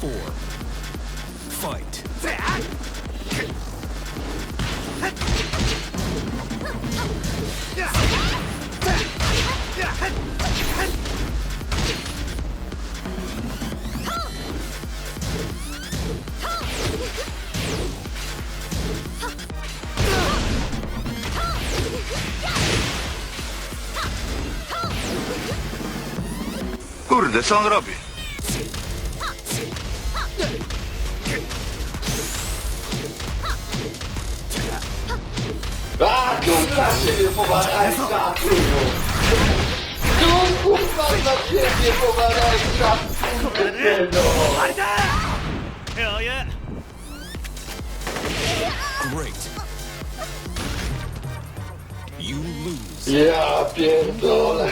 four. Fight. Kurde, co on robi? A kurwa się nie pomarańcza, kurwa! Tu kurwa za ciebie pomarańcza! No. Hell yeah. Great. You lose. Ja pierdolę,